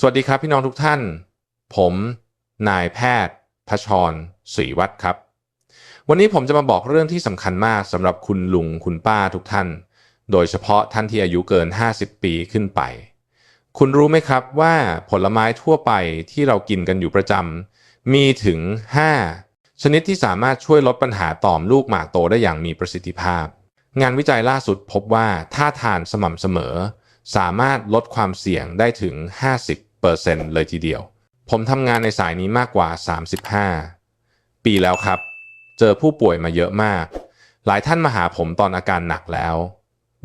สวัสดีครับพี่น้องทุกท่าน ผมนายแพทย์พชรศรีวัฒน์ครับ วันนี้ผมจะมาบอกเรื่องที่สำคัญมากสำหรับคุณลุงคุณป้าทุกท่าน โดยเฉพาะท่านที่อายุเกิน 50 ปีขึ้นไป คุณรู้ไหมครับว่าผลไม้ทั่วไปที่เรากินกันอยู่ประจำมีถึง 5 ชนิดที่สามารถช่วยลดปัญหาต่อมลูกหมากโตได้อย่างมีประสิทธิภาพ งานวิจัยล่าสุดพบว่าถ้าทานสม่ำเสมอ สามารถลดความเสี่ยงได้ถึง 50 เลยทีเดียว ผมทำงานในสายนี้มากกว่า 35 ปีแล้วครับ เจอผู้ป่วยมาเยอะมาก หลายท่านมาหาผมตอนอาการหนักแล้ว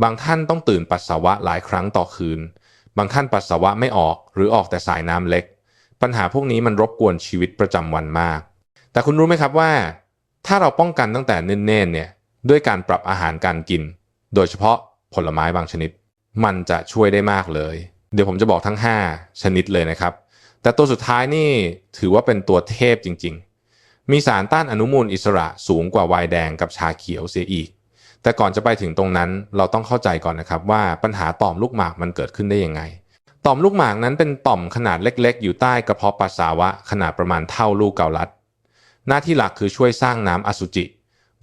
บางท่านต้องตื่นปัสสาวะหลายครั้งต่อคืน บางท่านปัสสาวะไม่ออกหรือออกแต่สายน้ำเล็ก ปัญหาพวกนี้มันรบกวนชีวิตประจำวันมาก แต่คุณรู้ไหมครับว่า ถ้าเราป้องกันตั้งแต่เนิ่นๆเนี่ยด้วยการปรับอาหารการกิน โดยเฉพาะผลไม้บางชนิด มันจะช่วยได้มากเลย เดี๋ยวผมจะบอกทั้ง 5 ชนิดเลยนะครับ แต่ตัวสุดท้ายนี่ถือว่าเป็นตัวเทพจริง ๆ มีสารต้านอนุมูลอิสระสูงกว่าไวน์แดงกับชาเขียวเสียอีก แต่ก่อนจะไปถึงตรงนั้นเราต้องเข้าใจก่อนนะครับว่าปัญหาต่อมลูกหมากมันเกิดขึ้นได้ยังไง ต่อมลูกหมากนั้นเป็นต่อมขนาดเล็กๆ อยู่ใต้กระเพาะปัสสาวะขนาดประมาณเท่าลูกเกาลัด หน้าที่หลักคือช่วยสร้างน้ำอสุจิ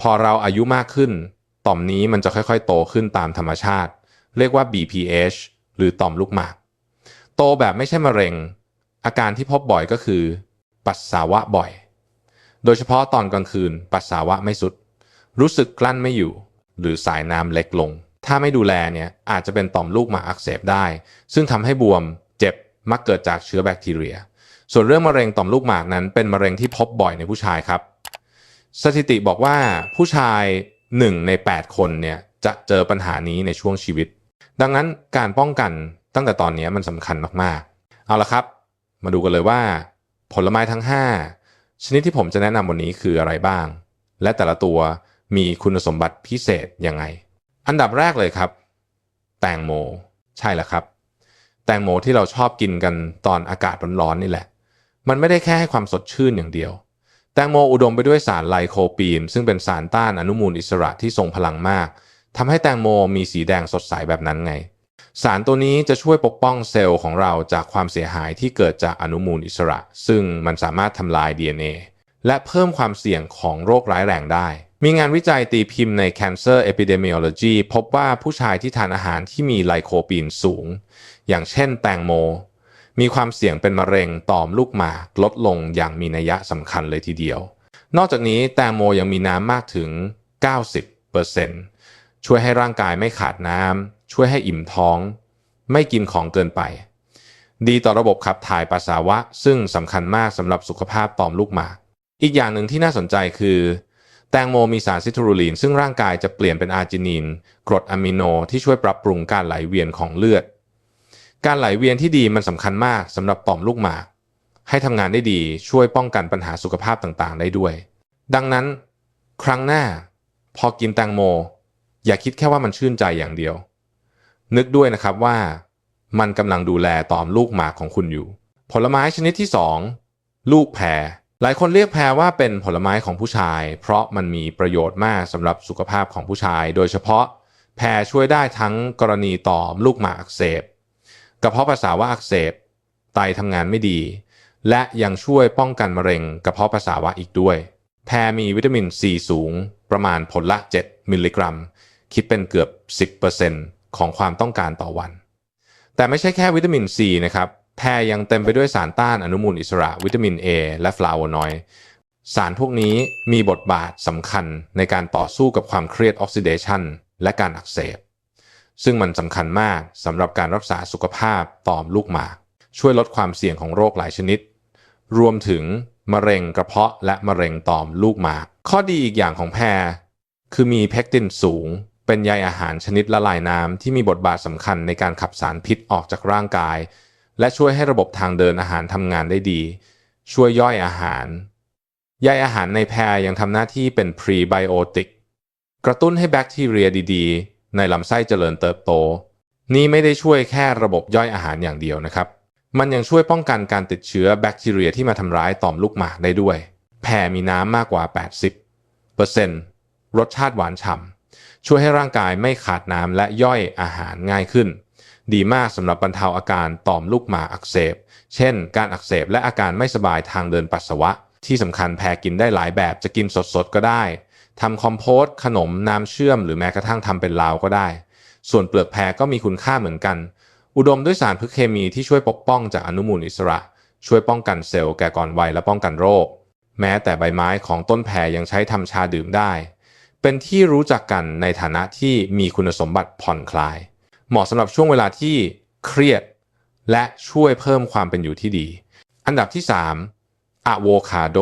พอเราอายุมากขึ้น ต่อมนี้มันจะค่อยๆ โตขึ้นตามธรรมชาติ เรียกว่า BPH หรือต่อมลูกหมาก โตแบบไม่ใช่มะเร็ง อาการที่พบบ่อยก็คือ ปัสสาวะบ่อย โดยเฉพาะตอนกลางคืน ปัสสาวะไม่สุด รู้สึกกลั้นไม่อยู่ หรือสายน้ำเล็กลง ถ้าไม่ดูแลเนี่ยอาจจะเป็นต่อมลูกหมากอักเสบได้ ซึ่งทำให้บวมเจ็บมักเกิดจากเชื้อแบคทีเรีย ส่วนเรื่องมะเร็งต่อมลูกหมากนั้น เป็นมะเร็งที่พบบ่อยในผู้ชายครับ สถิติบอกว่าผู้ชาย 1 ใน 8 คนเนี่ยจะเจอปัญหานี้ในช่วงชีวิต ดังนั้นการป้องกันตั้งแต่ตอนนี้มันสำคัญมากๆ เอาละครับ มาดูกันเลยว่า ผลไม้ทั้ง 5 ชนิดที่ผมจะแนะนำวันนี้คืออะไรบ้าง และแต่ละตัวมีคุณสมบัติพิเศษยังไง อันดับแรกเลยครับ แตงโม ใช่แล้วครับ แตงโมที่เราชอบกินกันตอนอากาศร้อนๆนี่แหละ มันไม่ได้แค่ให้ความสดชื่นอย่างเดียว แตงโมอุดมไปด้วยสารไลโคปีน ซึ่งเป็นสารต้านอนุมูลอิสระที่ทรงพลังมาก ทำให้แตงโมมีสีแดงสดใสแบบนั้นไง สารตัวนี้จะช่วยปกป้องเซลล์ของเราจากความเสียหายที่เกิดจากอนุมูลอิสระ ซึ่งมันสามารถทำลาย DNA และเพิ่มความเสี่ยงของโรคร้ายแรงได้ มีงานวิจัยตีพิมพ์ใน Cancer Epidemiology พบว่าผู้ชายที่ทานอาหารที่มีไลโคปีนสูง อย่างเช่นแตงโม มีความเสี่ยงเป็นมะเร็งต่อมลูกหมากลดลงอย่างมีนัยสำคัญเลยทีเดียว นอกจากนี้แตงโมยังมีน้ำมากถึง 90% ช่วยให้ร่างกายไม่ขาดน้ำช่วยให้อิ่มท้อง ไม่กินของเกินไป ดีต่อระบบขับถ่ายปัสสาวะ ซึ่งสำคัญมากสำหรับสุขภาพต่อมลูกหมาก อีกอย่างหนึ่งที่น่าสนใจคือ แตงโมมีสารซิตรูลีน ซึ่งร่างกายจะเปลี่ยนเป็นอาร์จินีนกรดอะมิโนที่ช่วยปรับปรุงการไหลเวียนของเลือด การไหลเวียนที่ดีมันสำคัญมากสำหรับต่อมลูกหมาก ให้ทำงานได้ดีช่วยป้องกันปัญหาสุขภาพต่างๆ ได้ด้วย ดังนั้น ครั้งหน้า พอกินแตงโม อย่าคิดแค่ว่ามันชื่นใจอย่างเดียว นึกด้วยนะครับว่า มันกำลังดูแลตอมลูกหมากของคุณอยู่ ผลไม้ชนิดที่ 2 ลูกแพรหลายคนเรียกแพรว่าเป็นผลไม้ของผู้ชาย เพราะมันมีประโยชน์มากสำหรับสุขภาพของผู้ชาย โดยเฉพาะแพรช่วยได้ทั้งกรณีต่อมลูกหมากอักเสบกระเพาะปัสสาวะอักเสบไตทำงานไม่ดี และยังช่วยป้องกันมะเร็งกระเพาะปัสสาวะอีกด้วย แพรมีวิตามินซีสูงประมาณผลละ 7 มิลลิกรัม คิดเป็นเกือบ 10%ของความต้องการต่อวัน แต่ไม่ใช่แค่วิตามินซีนะครับแพรยังเต็มไปด้วยสารต้านอนุมูลอิสระ วิตามิน A และฟลาโวนอยด์สารพวกนี้มีบทบาทสำคัญในการต่อสู้กับความเครียดออกซิเดชันและการอักเสบ ซึ่งมันสำคัญมากสำหรับการรักษาสุขภาพต่อมลูกหมาก ช่วยลดความเสี่ยงของโรคหลายชนิด รวมถึงมะเร็งกระเพาะและมะเร็งต่อมลูกหมาก ข้อดีอีกอย่างของแพรคือมีเพคตินสูง เป็นใยอาหารชนิดละลายน้ำที่มีบทบาทสำคัญในการขับสารพิษออกจากร่างกาย และช่วยให้ระบบทางเดินอาหารทำงานได้ดี ช่วยย่อยอาหารใยอาหารในแพรยังทำหน้าที่เป็นพรีไบโอติกกระตุ้นให้แบคทีเรียดีๆ ในลำไส้เจริญเติบโต นี่ไม่ได้ช่วยแค่ระบบย่อยอาหารอย่างเดียวนะครับ มันยังช่วยป้องกันการติดเชื้อแบคทีเรียที่มาทำร้ายต่อมลูกหมากได้ด้วย แพรมีน้ำมากกว่า 80%รสชาติหวานฉ่ำ ช่วยให้ร่างกายไม่ขาดน้ำและย่อยอาหารง่ายขึ้น ดีมากสำหรับบรรเทาอาการต่อมลูกหมากอักเสบ เช่น การอักเสบและอาการไม่สบายทางเดินปัสสาวะ ที่สำคัญแพรกินได้หลายแบบจะกินสดๆก็ได้ทำคอมโพสต์ขนมน้ำเชื่อม หรือแม้กระทั่งทำเป็นลาวก็ได้ ส่วนเปลือกแพรก็มีคุณค่าเหมือนกัน อุดมด้วยสารพึกเคมีที่ช่วยปกป้องจากอนุมูลอิสระ ช่วยป้องกันเซลล์แก่ก่อนวัยและป้องกันโรค แม้แต่ใบไม้ของต้นแพรยังใช้ทำชาดื่มได้ เป็นที่รู้จักกันในฐานะที่มีคุณสมบัติผ่อนคลาย เหมาะสำหรับช่วงเวลาที่เครียด และช่วยเพิ่มความเป็นอยู่ที่ดี อันดับที่ 3อะโวคาโด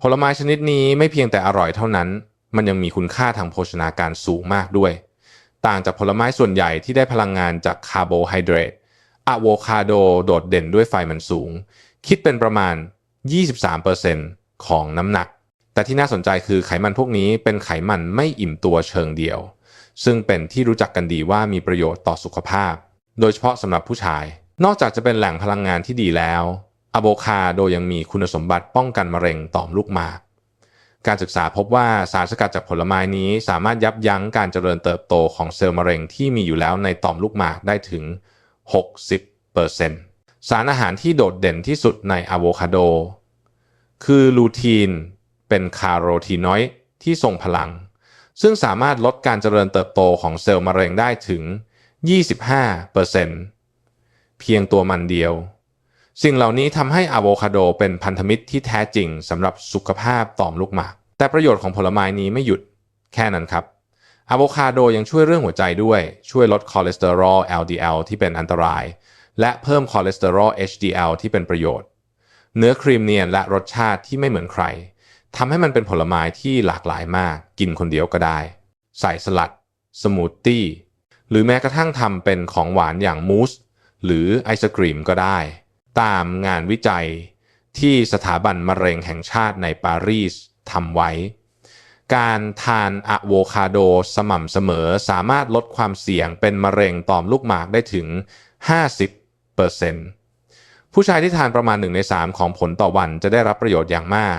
ผลไม้ชนิดนี้ไม่เพียงแต่อร่อยเท่านั้น มันยังมีคุณค่าทางโภชนาการสูงมากด้วย ต่างจากผลไม้ส่วนใหญ่ที่ได้พลังงานจากคาร์โบไฮเดรตอะโวคาโดโดดเด่นด้วยไฟมันสูง คิดเป็นประมาณ 23%ของน้ำหนัก แต่ที่น่าสนใจคือไขมันพวกนี้เป็นไขมันไม่อิ่มตัวเชิงเดียว ซึ่งเป็นที่รู้จักกันดีว่ามีประโยชน์ต่อสุขภาพ โดยเฉพาะสำหรับผู้ชาย นอกจากจะเป็นแหล่งพลังงานที่ดีแล้วอะโวคาโดยังมีคุณสมบัติป้องกันมะเร็งต่อมลูกหมาก การศึกษาพบว่าสารสกัดจากผลไม้นี้สามารถยับยั้งการเจริญเติบโตของเซลล์มะเร็งที่มีอยู่แล้วในต่อมลูกหมากได้ถึง 60%สารอาหารที่โดดเด่นที่สุดในอะโวคาโด คือลูทีน เป็นคาร์โรทีนอยด์ที่ทรงพลัง ซึ่งสามารถลดการเจริญเติบโตของเซลล์มะเร็งได้ถึง 25%เพียงตัวมันเดียว สิ่งเหล่านี้ทำให้อะโวคาโดเป็นพันธมิตรที่แท้จริงสำหรับสุขภาพต่อมลูกหมาก แต่ประโยชน์ของผลไม้นี้ไม่หยุดแค่นั้นครับอะโวคาโดยังช่วยเรื่องหัวใจด้วย ช่วยลดคอเลสเตอรอล LDL ที่เป็นอันตราย และเพิ่มคอเลสเตอรอล HDL ที่เป็นประโยชน์เนื้อครีมเนียนและรสชาติที่ไม่เหมือนใคร ทำให้มันเป็นผลไม้ที่หลากหลายมาก กินคนเดียวก็ได้ ใส่สลัด สมูทตี้ หรือแม้กระทั่งทำเป็นของหวานอย่างมูส หรือไอศกรีมก็ได้ ตามงานวิจัยที่สถาบันมะเร็งแห่งชาติในปารีสทำไว้ การทานอะโวคาโดสม่ำเสมอสามารถลดความเสี่ยงเป็นมะเร็งต่อมลูกหมากได้ถึง 50%ผู้ชายที่ทานประมาณ 1 ใน 3 ของผลต่อวันจะได้รับประโยชน์อย่างมาก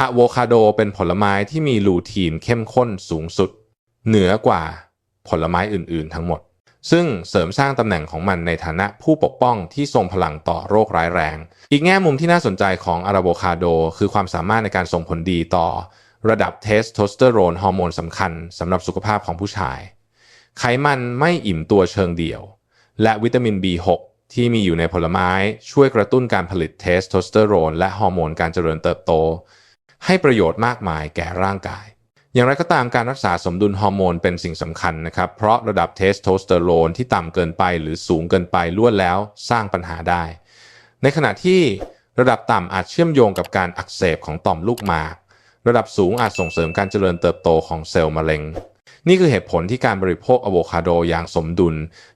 อะโวคาโดเป็นผลไม้ที่มีลูทีนเข้มข้นสูงสุด เหนือกว่าผลไม้อื่นๆ ทั้งหมด ซึ่งเสริมสร้างตำแหน่งของมันในฐานะผู้ปกป้องที่ทรงพลังต่อโรคร้ายแรง อีกแง่มุมที่น่าสนใจของอะโวคาโด คือความสามารถในการส่งผลดีต่อ ระดับเทสโทสเตอโรนฮอร์โมนสำคัญสำหรับสุขภาพของผู้ชาย ไขมันไม่อิ่มตัวเชิงเดี่ยว และวิตามิน B6 ที่มีอยู่ในผลไม้ช่วยกระตุ้นการผลิตเทสโทสเตอโรนและฮอร์โมนการเจริญเติบโต ให้ประโยชน์มากมายแก่ร่างกาย อย่างไรก็ตามการรักษาสมดุลฮอร์โมนเป็นสิ่งสำคัญนะครับ เพราะระดับเทสโทสเตอโรนที่ต่ำเกินไปหรือสูงเกินไปล้วนแล้วสร้างปัญหาได้ ในขณะที่ระดับต่ำอาจเชื่อมโยงกับการอักเสบของต่อมลูกหมาก ระดับสูงอาจส่งเสริมการเจริญเติบโตของเซลล์มะเร็ง นี่คือเหตุผลที่การบริโภคอะโวคาโดอย่างสมดุล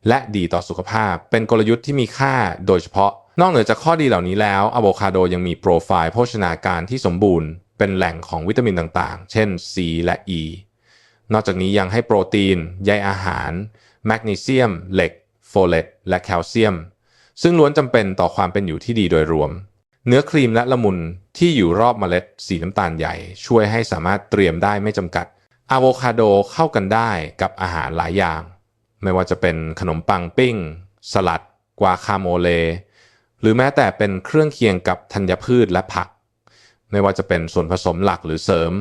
และดีต่อสุขภาพ เป็นกลยุทธ์ที่มีค่าโดยเฉพาะ นอกเหนือจากข้อดีเหล่านี้แล้วอะโวคาโดยังมีโปรไฟล์โภชนาการที่สมบูรณ์ เป็นแหล่งของวิตามินต่างๆ เช่น C และ E นอกจากนี้ยังให้โปรตีน ใยอาหาร แมกนีเซียม เหล็ก โฟเลต และแคลเซียม ซึ่งล้วนจำเป็นต่อความเป็นอยู่ที่ดีโดยรวม เนื้อครีมและละมุนที่อยู่รอบเมล็ดสีน้ำตาลใหญ่ ช่วยให้สามารถเตรียมได้ไม่จำกัดอะโวคาโดเข้ากันได้กับอาหารหลายอย่าง ไม่ว่าจะเป็นขนมปังปิ้ง สลัด กวาคาโมเล หรือแม้แต่เป็นเครื่องเคียงกับธัญพืชและผัก ไม่ว่าจะเป็นส่วนผสมหลักหรือเสริม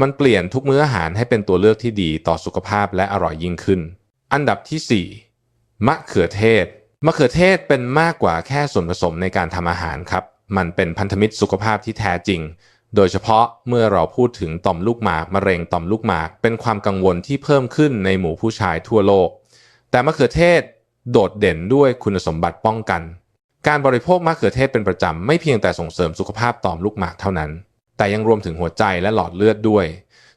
มันเปลี่ยนทุกมื้ออาหารให้เป็นตัวเลือกที่ดีต่อสุขภาพและอร่อยยิ่งขึ้น อันดับที่ 4 มะเขือเทศ มะเขือเทศเป็นมากกว่าแค่ส่วนผสมในการทำอาหารครับ มันเป็นพันธมิตรสุขภาพที่แท้จริง โดยเฉพาะเมื่อเราพูดถึงต่อมลูกหมากมะเร็งต่อมลูกหมาก เป็นความกังวลที่เพิ่มขึ้นในหมู่ผู้ชายทั่วโลก แต่มะเขือเทศโดดเด่นด้วยคุณสมบัติป้องกัน การบริโภคมะเขือเทศเป็นประจำไม่เพียงแต่ส่งเสริมสุขภาพต่อมลูกหมากเท่านั้น แต่ยังรวมถึงหัวใจและหลอดเลือดด้วย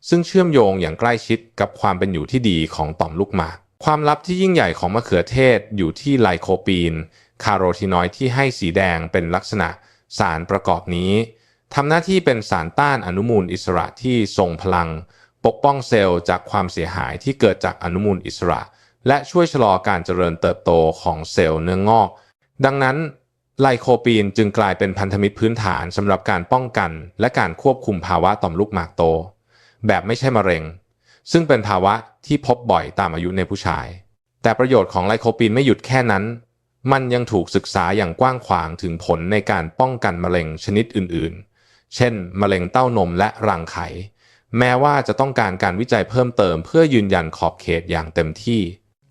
ซึ่งเชื่อมโยงอย่างใกล้ชิดกับความเป็นอยู่ที่ดีของต่อมลูกหมาก ความลับที่ยิ่งใหญ่ของมะเขือเทศอยู่ที่ไลโคปีน คาร์โรทีนอยด์ที่ให้สีแดงเป็นลักษณะสารประกอบนี้ทำหน้าที่เป็นสารต้านอนุมูลอิสระที่ทรงพลัง ปกป้องเซลล์จากความเสียหายที่เกิดจากอนุมูลอิสระ และช่วยชะลอการเจริญเติบโตของเซลล์เนื้องอก ดังนั้นไลโคปีนจึงกลายเป็นพันธมิตรพื้นฐานสำหรับการป้องกัน และการควบคุมภาวะต่อมลูกหมากโต แบบไม่ใช่มะเร็ง ซึ่งเป็นภาวะที่พบบ่อยตามอายุในผู้ชาย แต่ประโยชน์ของไลโคปีนไม่หยุดแค่นั้น มันยังถูกศึกษาอย่างกว้างขวางถึงผลในการป้องกันมะเร็งชนิดอื่น ๆ เช่น มะเร็งเต้านมและรังไข่แม้ว่าจะต้องการการวิจัยเพิ่มเติมเพื่อยืนยันขอบเขตอย่างเต็มที่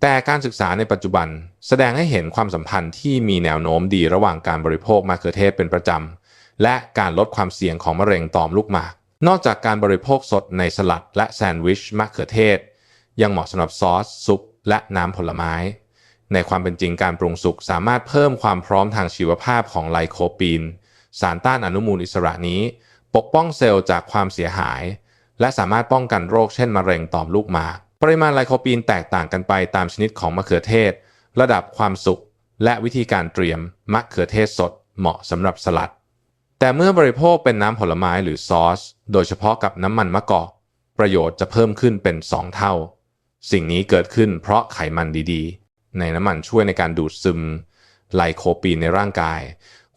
แต่การศึกษาในปัจจุบันแสดงให้เห็นความสัมพันธ์ที่มีแนวโน้มดีระหว่างการบริโภคมะเขือเทศเป็นประจำ และการลดความเสี่ยงของมะเร็งต่อมลูกหมาก นอกจากการบริโภคสดในสลัดและแซนด์วิชมะเขือเทศ ยังเหมาะสำหรับซอส ซุป และน้ำผลไม้ ในความเป็นจริงการปรุงสุกสามารถเพิ่มความพร้อมทางชีวภาพของไลโคปีน สารต้านอนุมูลอิสระนี้ ปกป้องเซลล์จากความเสียหาย และสามารถป้องกันโรคเช่นมะเร็งต่อมลูกหมาก ปริมาณไลโคปีนแตกต่างกันไปตามชนิดของมะเขือเทศ ระดับความสุกและวิธีการเตรียมมะเขือเทศสดเหมาะสำหรับสลัด แต่เมื่อบริโภคเป็นน้ำผลไม้หรือซอส โดยเฉพาะกับน้ำมันมะกอก ประโยชน์จะเพิ่มขึ้นเป็น 2 เท่า สิ่งนี้เกิดขึ้นเพราะไขมันดีๆ ในน้ำมันช่วยในการดูดซึม ไลโคปีนในร่างกาย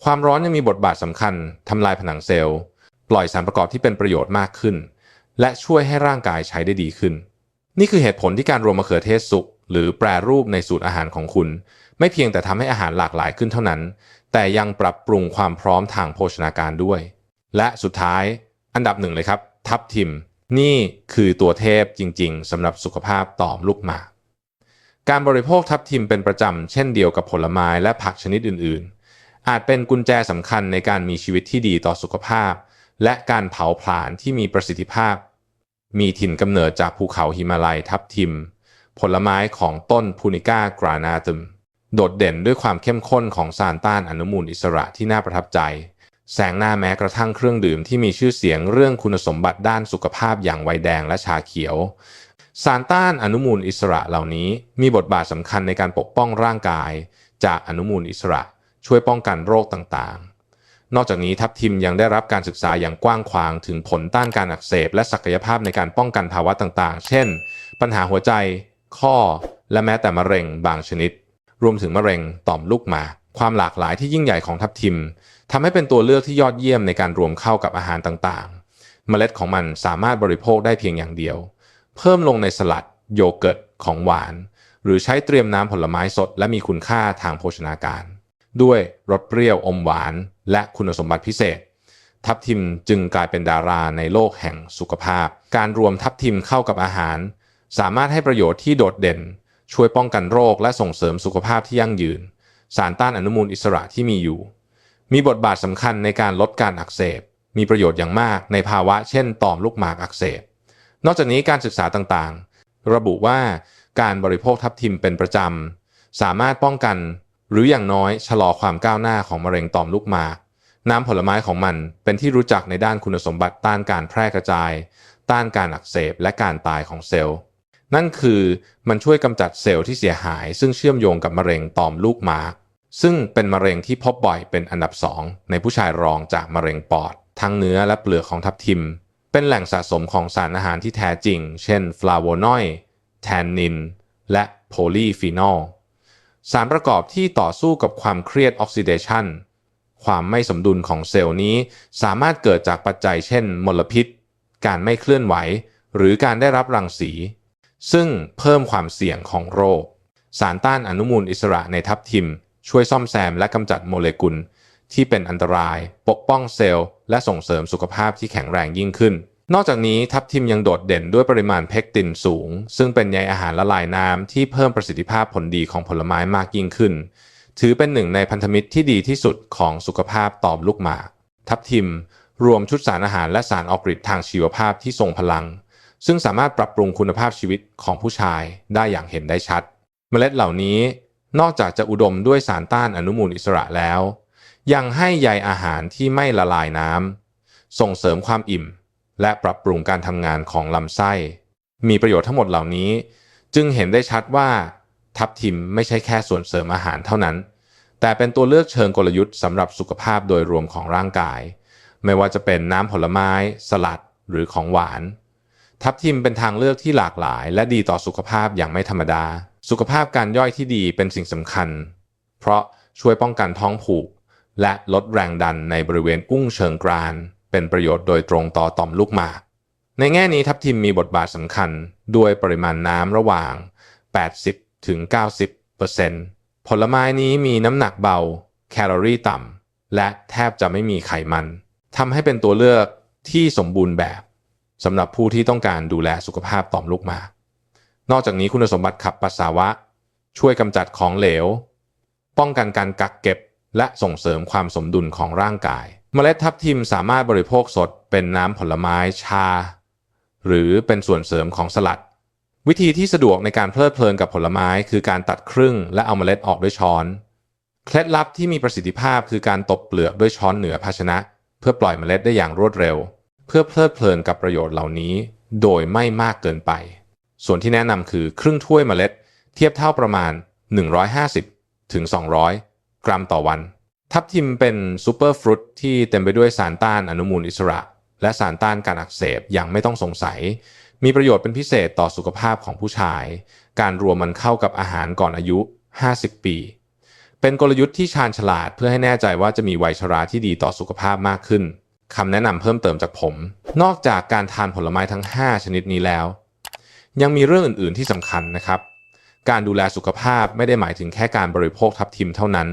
ความร้อนยังมีบทบาทสำคัญทำลายผนังเซลล์ ปล่อยสารประกอบที่เป็นประโยชน์มากขึ้น และช่วยให้ร่างกายใช้ได้ดีขึ้น นี่คือเหตุผลที่การรวมมะเขือเทศสุกหรือแปรรูปในสูตรอาหารของคุณ ไม่เพียงแต่ทำให้อาหารหลากหลายขึ้นเท่านั้น แต่ยังปรับปรุงความพร้อมทางโภชนาการด้วย และสุดท้าย อันดับหนึ่งเลยครับ ทับทิม นี่คือตัวเทพจริง ๆสำหรับสุขภาพต่อมลูกหมากการบริโภคทับทิมเป็นประจำเช่นเดียวกับผลไม้และผักชนิดอื่นๆ อาจเป็นกุญแจสำคัญในการมีชีวิตที่ดีต่อสุขภาพ และการเผาผลาญที่มีประสิทธิภาพ มีถิ่นกำเนิดจากภูเขาหิมาลัยทับทิม ผลไม้ของต้นพูนิก้ากรานาตุมโดดเด่นด้วยความเข้มข้นของสารต้านอนุมูลอิสระที่น่าประทับใจ แสงหน้าแม้กระทั่งเครื่องดื่มที่มีชื่อเสียงเรื่องคุณสมบัติด้านสุขภาพอย่างไวน์แดงและชาเขียว สารต้านอนุมูลอิสระเหล่านี้มีบทบาทสำคัญในการปกป้องร่างกาย จากอนุมูลอิสระช่วยป้องกันโรคต่างๆ นอกจากนี้ทับทิมยังได้รับการศึกษาอย่างกว้างขวางถึงผลต้านการอักเสบ และศักยภาพในการป้องกันภาวะต่างๆ เช่น ปัญหาหัวใจ ข้อ และแม้แต่มะเร็งบางชนิด รวมถึงมะเร็งต่อมลูกหมากความหลากหลายที่ยิ่งใหญ่ของทับทิมทำให้เป็นตัวเลือกที่ยอดเยี่ยมในการรวมเข้ากับอาหารต่างๆ เมล็ดของมันสามารถบริโภคได้เพียงอย่างเดียว เพิ่มลงในสลัด โยเกิร์ตของหวาน หรือใช้เตรียมน้ำผลไม้สด และมีคุณค่าทางโภชนาการ ด้วยรสเปรี้ยวอมหวาน และคุณสมบัติพิเศษ ทับทิมจึงกลายเป็นดาราในโลกแห่งสุขภาพ การรวมทับทิมเข้ากับอาหาร สามารถให้ประโยชน์ที่โดดเด่น ช่วยป้องกันโรคและส่งเสริมสุขภาพที่ยั่งยืน สารต้านอนุมูลอิสระที่มีอยู่ มีบทบาทสำคัญในการลดการอักเสบ มีประโยชน์อย่างมากในภาวะเช่นต่อมลูกหมากอักเสบ นอกจากนี้การศึกษาต่างๆ ระบุว่าการบริโภคทับทิมเป็นประจำสามารถป้องกัน หรืออย่างน้อยชะลอความก้าวหน้าของมะเร็งต่อมลูกหมาก น้ำผลไม้ของมันเป็นที่รู้จักในด้านคุณสมบัติต้านการแพร่กระจาย ต้านการอักเสบและการตายของเซลล์ นั่นคือมันช่วยกำจัดเซลล์ที่เสียหาย ซึ่งเชื่อมโยงกับมะเร็งต่อมลูกหมาก ซึ่งเป็นมะเร็งที่พบบ่อยเป็นอันดับสองในผู้ชายรองจากมะเร็งปอด ทั้งเนื้อและเปลือกของทับทิม เป็นแหล่งสะสมของสารอาหารที่แท้จริง เช่นฟลาโวนอยด์แทนนิน และโพลีฟีนอล สารประกอบที่ต่อสู้กับความเครียดออกซิเดชันความไม่สมดุลของเซลล์นี้สามารถเกิดจากปัจจัยเช่น มลพิษ การไม่เคลื่อนไหว หรือการได้รับรังสี ซึ่งเพิ่มความเสี่ยงของโรค สารต้านอนุมูลอิสระในทับทิม ช่วยซ่อมแซมและกำจัดโมเลกุล ที่เป็นอันตราย ปกป้องเซลล์ และส่งเสริมสุขภาพที่แข็งแรงยิ่งขึ้น นอกจากนี้ทับทิมยังโดดเด่นด้วยปริมาณเพกตินสูง ซึ่งเป็นใยอาหารละลายน้ำที่เพิ่มประสิทธิภาพผลดีของผลไม้มากยิ่งขึ้น ถือเป็นหนึ่งในพันธมิตรที่ดีที่สุดของสุขภาพต่อมลูกหมาก ทับทิม รวมชุดสารอาหารและสารออกฤทธิ์ทางชีวภาพที่ทรงพลัง ซึ่งสามารถปรับปรุงคุณภาพชีวิตของผู้ชายได้อย่างเห็นได้ชัด เมล็ดเหล่านี้นอกจากจะอุดมด้วยสารต้านอนุมูลอิสระแล้ว ยังให้ใยอาหารที่ไม่ละลายน้ำส่งเสริมความอิ่ม และปรับปรุงการทำงานของลำไส้ มีประโยชน์ทั้งหมดเหล่านี้ จึงเห็นได้ชัดว่าทับทิมไม่ใช่แค่ส่วนเสริมอาหารเท่านั้น แต่เป็นตัวเลือกเชิงกลยุทธ์สำหรับสุขภาพโดยรวมของร่างกาย ไม่ว่าจะเป็นน้ำผลไม้ สลัดหรือของหวาน ทับทิมเป็นทางเลือกที่หลากหลาย และดีต่อสุขภาพอย่างไม่ธรรมดา สุขภาพการย่อยที่ดีเป็นสิ่งสำคัญ เพราะช่วยป้องกันท้องผูก และลดแรงดันในบริเวณอุ้งเชิงกราน เป็นประโยชน์โดยตรงต่อต่อมลูกหมาก ในแง่นี้ทับทิมมีบทบาทสำคัญด้วยปริมาณน้ำระหว่าง 80 ถึง 90%ผผลไม้นี้มีน้ำหนักเบา แคลอรี่ต่ำ และแทบจะไม่มีไขมันทำให้เป็นตัวเลือกที่สมบูรณ์แบบสำหรับผู้ที่ต้องการดูแลสุขภาพต่อมลูกหมาก นอกจากนี้คุณสมบัติขับปัสสาวะ ช่วยกำจัดของเหลว ป้องกันการกักเก็บและส่งเสริมความสมดุลของร่างกาย เมล็ดทับทิมสามารถบริโภคสดเป็นน้ำผลไม้ชา หรือเป็นส่วนเสริมของสลัด วิธีที่สะดวกในการเพลิดเพลินกับผลไม้คือการตัดครึ่งและเอาเมล็ดออกด้วยช้อน เคล็ดลับที่มีประสิทธิภาพคือการตบเปลือกด้วยช้อนเหนือภาชนะ เพื่อปล่อยเมล็ดได้อย่างรวดเร็ว เพื่อเพลิดเพลินกับประโยชน์เหล่านี้ โดยไม่มากเกินไป ส่วนที่แนะนำคือครึ่งถ้วยเมล็ด เทียบเท่าประมาณ 150ถึง200 กรัมต่อวัน ทับทิมเป็นซูเปอร์ฟรุตที่เต็มไปด้วยสารต้านอนุมูลอิสระ และสารต้านการอักเสบอย่างไม่ต้องสงสัย มีประโยชน์เป็นพิเศษต่อสุขภาพของผู้ชาย การรวมมันเข้ากับอาหารก่อนอายุ 50 ปี เป็นกลยุทธ์ที่ชาญฉลาดเพื่อให้แน่ใจว่าจะมีวัยชราที่ดีต่อสุขภาพมากขึ้นคำแนะนำเพิ่มเติมจากผม นอกจากการทานผลไม้ทั้ง 5 ชนิดนี้แล้ว ยังมีเรื่องอื่น ๆ ที่สำคัญนะครับ การดูแลสุขภาพไม่ได้หมายถึงแค่การบริโภคทับทิมเท่านั้น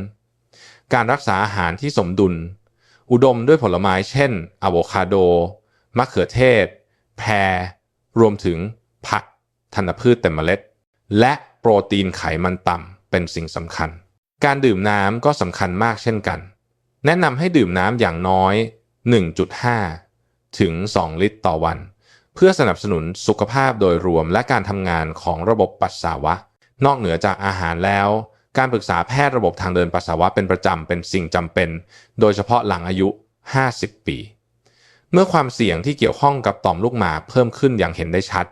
การรักษาอาหารที่สมดุล อุดมด้วยผลไม้เช่นอะโวคาโด มะเขือเทศ แพร รวมถึงผักธัญพืชเต็มเมล็ด และโปรตีนไขมันต่ำเป็นสิ่งสำคัญ การดื่มน้ำก็สำคัญมากเช่นกัน แนะนำให้ดื่มน้ำอย่างน้อย 1.5 ถึง 2 ลิตรต่อวัน เพื่อสนับสนุนสุขภาพโดยรวมและการทำงานของระบบปัสสาวะ นอกเหนือจากอาหารแล้ว การปรึกษาแพทย์ระบบทางเดินปัสสาวะเป็นประจำเป็นสิ่งจำเป็น โดยเฉพาะหลังอายุ 50 ปี เมื่อความเสี่ยงที่เกี่ยวข้องกับต่อมลูกหมากเพิ่มขึ้นอย่างเห็นได้ชัด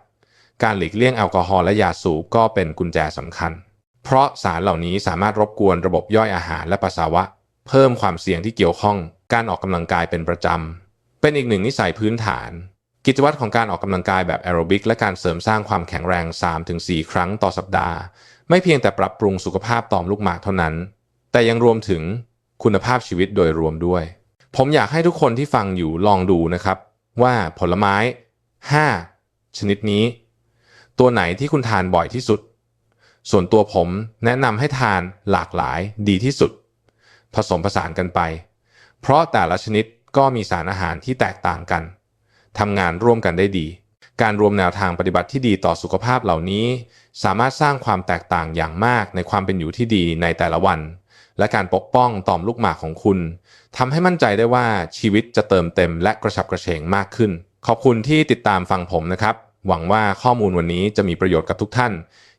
การหลีกเลี่ยงแอลกอฮอล์และยาสูบก็เป็นกุญแจสำคัญ เพราะสารเหล่านี้สามารถรบกวนระบบย่อยอาหารและปัสสาวะ เพิ่มความเสี่ยงที่เกี่ยวข้อง การออกกำลังกายเป็นประจำเป็นอีกหนึ่งนิสัยพื้นฐาน กิจวัตรของการออกกำลังกายแบบแอโรบิกและการเสริมสร้างความแข็งแรง 3-4 ครั้งต่อสัปดาห์ ไม่เพียงแต่ปรับปรุงสุขภาพต่อมลูกหมากเท่านั้น แต่ยังรวมถึงคุณภาพชีวิตโดยรวมด้วย ผมอยากให้ทุกคนที่ฟังอยู่ลองดูนะครับ ว่าผลไม้ 5 ชนิดนี้ ตัวไหนที่คุณทานบ่อยที่สุด ส่วนตัวผมแนะนำให้ทานหลากหลายดีที่สุด ผสมผสานกันไป เพราะแต่ละชนิดก็มีสารอาหารที่แตกต่างกันทำงานร่วมกันได้ดี การรวมแนวทางปฏิบัติที่ดีต่อสุขภาพเหล่านี้ สามารถสร้างความแตกต่างอย่างมากในความเป็นอยู่ที่ดีในแต่ละวัน และการปกป้องต่อมลูกหมากของคุณทำให้มั่นใจได้ว่าชีวิตจะเติมเต็มและกระฉับกระเฉงมากขึ้น ขอบคุณที่ติดตามฟังผมนะครับ หวังว่าข้อมูลวันนี้จะมีประโยชน์กับทุกท่าน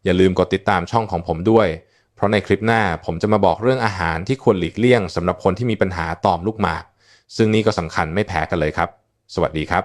อย่าลืมกดติดตามช่องของผมด้วย เพราะในคลิปหน้าผมจะมาบอกเรื่องอาหารที่ควรหลีกเลี่ยงสำหรับคนที่มีปัญหาต่อมลูกหมาก ซึ่งนี่ก็สำคัญไม่แพ้กันเลยครับ สวัสดีครับ